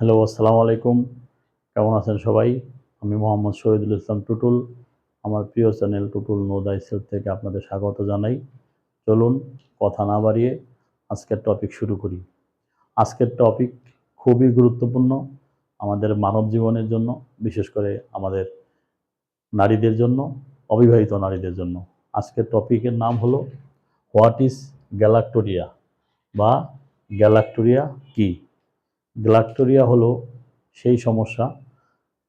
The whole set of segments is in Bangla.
হ্যালো, আসসালামু আলাইকুম। কেমন আছেন সবাই? আমি মোহাম্মদ শহীদুল ইসলাম টুটুল। আমার প্রিয় চ্যানেল টুটুল নো দাইসেল থেকে আপনাদের স্বাগত জানাই। চলুন কথা না বাড়িয়ে আজকের টপিক শুরু করি। আজকের টপিক খুবই গুরুত্বপূর্ণ আমাদের মানব জীবনের জন্য, বিশেষ করে আমাদের নারীদের জন্য, অবিবাহিত নারীদের জন্য। আজকের টপিকের নাম হলো, হোয়াট ইজ গ্যালাক্টোরিয়া বা গ্যালাক্টোরিয়া কী? গ্লাক্টোরিয়া হলো সেই সমস্যা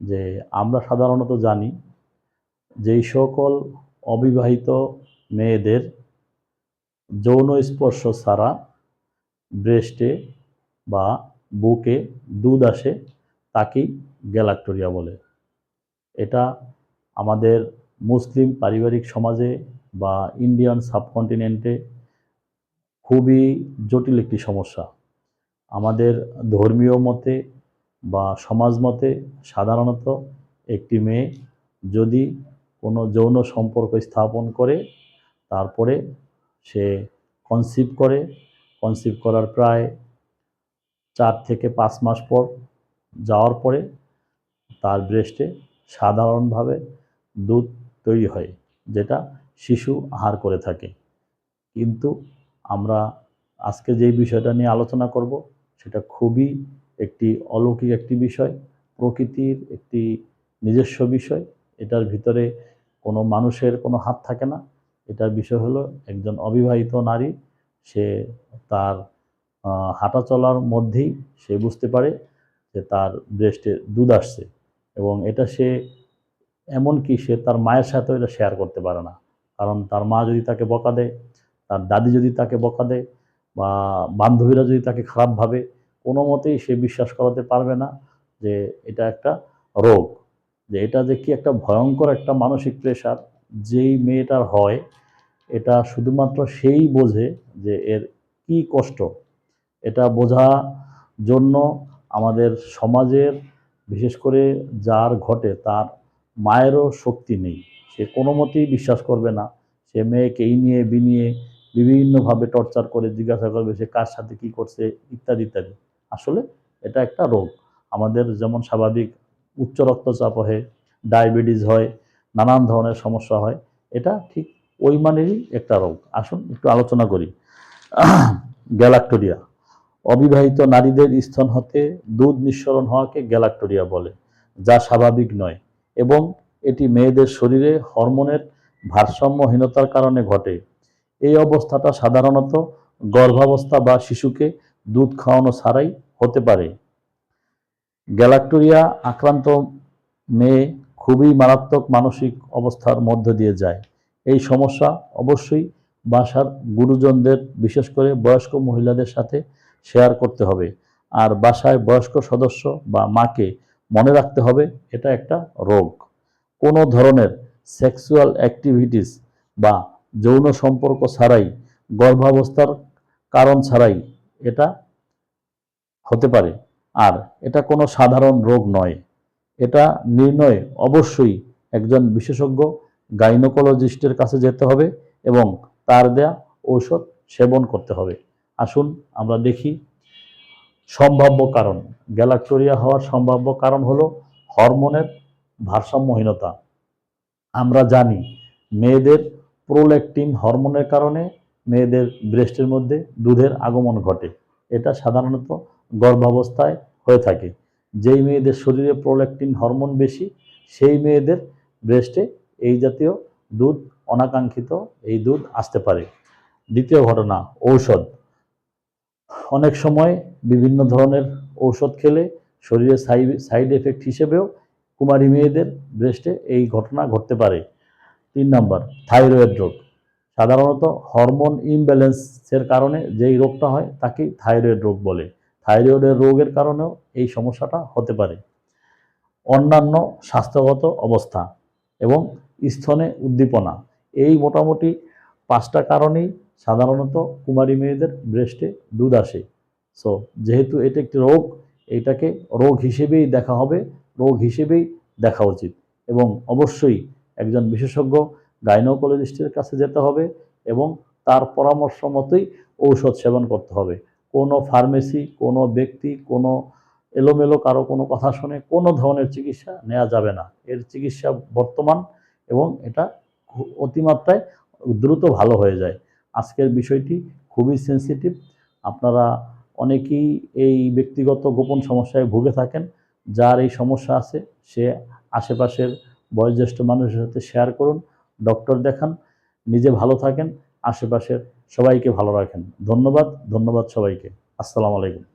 যে আমরা সাধারণত জানি যেই সকল অবিবাহিত মেয়েদের যৌন স্পর্শ ছাড়া ব্রেস্টে বা বুকে দুধ আসে, তাকেই গ্যালাক্টোরিয়া বলে। এটা আমাদের মুসলিম পারিবারিক সমাজে বা ইন্ডিয়ান সাবকন্টিনেন্টে খুবই জটিল একটি সমস্যা। আমাদের ধর্মীয় মতে বা সমাজ মতে সাধারণত একটি মেয়ে যদি কোনো যৌন সম্পর্ক স্থাপন করে, তারপরে সে কনসিভ করে কনসিভ করার প্রায় চার থেকে পাঁচ মাস পর যাওয়ার পরে তার ব্রেস্টে সাধারণভাবে দুধ তৈরি হয়, যেটা শিশু আহার করে থাকে। কিন্তু আমরা আজকে যেই বিষয়টা নিয়ে আলোচনা করব সেটা খুবই একটি অলৌকিক একটি বিষয়, প্রকৃতির একটি নিজস্ব বিষয়। এটার ভিতরে কোনো মানুষের কোনো হাত থাকে না। এটার বিষয় হলো একজন অবিবাহিত নারী, সে তার হাঁটা চলার মধ্যেই সে বুঝতে পারে যে তার ব্রেস্টে দুধ আসছে এবং এটা সে, এমনকি সে তার মায়ের সাথেও এটা শেয়ার করতে পারে না। কারণ তার মা যদি তাকে বকা দেয়, তার দাদি যদি তাকে বকা দেয় বা বান্ধবীরা যদি তাকে খারাপ ভাবে কোনো মতেই সে বিশ্বাস করাতে পারবে না যে এটা একটা রোগ, যে এটা যে কি একটা ভয়ঙ্কর একটা মানসিক প্রেশার যেই মেয়েটার হয়, এটা শুধুমাত্র সেই বোঝে যে এর কি কষ্ট। এটা বোঝা জন্য আমাদের সমাজের, বিশেষ করে যার ঘটে তার মায়েরও শক্তি নেই। সে কোনো মতেই বিশ্বাস করবে না। সে মেয়েকে এই নিয়ে বিনিয়ে বিভিন্নভাবে টর্চার করে, জিজ্ঞাসা করবে সে কার সাথে কি করছে, ইত্যাদি ইত্যাদি। আসলে এটা একটা রোগ। আমাদের যেমন স্বাভাবিক উচ্চ রক্তচাপ হয়, ডায়াবেটিস হয়, নানান ধরনের সমস্যা হয়, এটা ঠিক ওই মানেরই একটা রোগ। আসুন একটু আলোচনা করি। গ্যালাক্টোরিয়া। অবিবাহিত নারীদের স্তন হতে দুধ নিঃসরণ হওয়াকে গ্যালাক্টোরিয়া বলে, যা স্বাভাবিক নয় এবং এটি মেয়েদের শরীরে হরমোনের ভারসাম্যহীনতার কারণে ঘটে। এই অবস্থাটা সাধারণত গর্ভাবস্থা বা শিশুকে দুধ খাওয়ানো ছাড়াই হতে পারে। গ্যালাক্টোরিয়া আক্রান্ত মেয়ে খুবই মারাত্মক মানসিক অবস্থার মধ্য দিয়ে যায়। এই সমস্যা অবশ্যই বাসার গুরুজনদের, বিশেষ করে বয়স্ক মহিলাদের সাথে শেয়ার করতে হবে। আর বাসায় বয়স্ক সদস্য বা মাকে মনে রাখতে হবে, এটা একটা রোগ। কোনো ধরনের সেক্সুয়াল অ্যাক্টিভিটিস বা যৌন সম্পর্ক ছাড়াই, গর্ভাবস্থার কারণ ছাড়াই এটা হতে পারে। আর এটা কোনো সাধারণ রোগ নয়। এটা নির্ণয় অবশ্যই একজন বিশেষজ্ঞ গাইনোকোলজিস্টের কাছে যেতে হবে এবং তার দেয়া ঔষধ সেবন করতে হবে। আসুন আমরা দেখি সম্ভাব্য কারণ। গ্যালাক্টোরিয়া হওয়ার সম্ভাব্য কারণ হলো হরমোনের ভারসাম্যহীনতা। আমরা জানি মেয়েদের প্রোল্যাকটিন হরমোনের কারণে মেয়েদের ব্রেস্টের মধ্যে দুধের আগমন ঘটে। এটা সাধারণত গর্ভাবস্থায় হয়ে থাকে। যেই মেয়েদের শরীরে প্রোল্যাকটিন হরমোন বেশি, সেই মেয়েদের ব্রেস্টে এই জাতীয় দুধ অনাকাঙ্ক্ষিত এই দুধ আসতে পারে। দ্বিতীয় ঘটনা, ঔষধ। অনেক সময় বিভিন্ন ধরনের ঔষধ খেলে শরীরে সাইড এফেক্ট হিসেবেও কুমারী মেয়েদের ব্রেস্টে এই ঘটনা ঘটতে পারে। তিন নম্বর, থাইরয়েড রোগ। সাধারণত হরমোন ইমব্যালেন্সের কারণে যেই রোগটা হয় তাকে থাইরয়েড রোগ বলে। থাইরয়েডের রোগের কারণেও এই সমস্যাটা হতে পারে। অন্যান্য স্বাস্থ্যগত অবস্থা এবং স্থনে উদ্দীপনা, এই মোটামুটি পাঁচটা কারণেই সাধারণত কুমারী মেয়েদের ব্রেস্টে দুধ আসে। সো যেহেতু এটা একটি রোগ, এটাকে রোগ হিসেবেই দেখা হবে, রোগ হিসেবেই দেখা উচিত। এবং অবশ্যই একজন বিশেষজ্ঞ গাইনোকোলজিস্টের কাছে যেতে হবে এবং তার পরামর্শ মতোই ঔষধ সেবন করতে হবে। কোনো ফার্মেসি, কোনো ব্যক্তি, কোনো এলোমেলো কারও কোনো কথা শুনে কোনো ধরনের চিকিৎসা নেওয়া যাবে না। এর চিকিৎসা বর্তমান এবং এটা অতিমাত্রায় দ্রুত ভালো হয়ে যায়। আজকের বিষয়টি খুবই সেন্সিটিভ আপনারা অনেকেই এই ব্যক্তিগত গোপন সমস্যায় ভুগে থাকেন। যার এই সমস্যা আছে, সে আশেপাশের বয়োজ্যেষ্ঠ মানুষের সাথে শেয়ার করুন ডক্টর দেখান, নিজে ভালো থাকেন, আশেপাশের সবাইকে ভালো রাখেন। ধন্যবাদ ধন্যবাদ সবাইকে। আসসালামু আলাইকুম।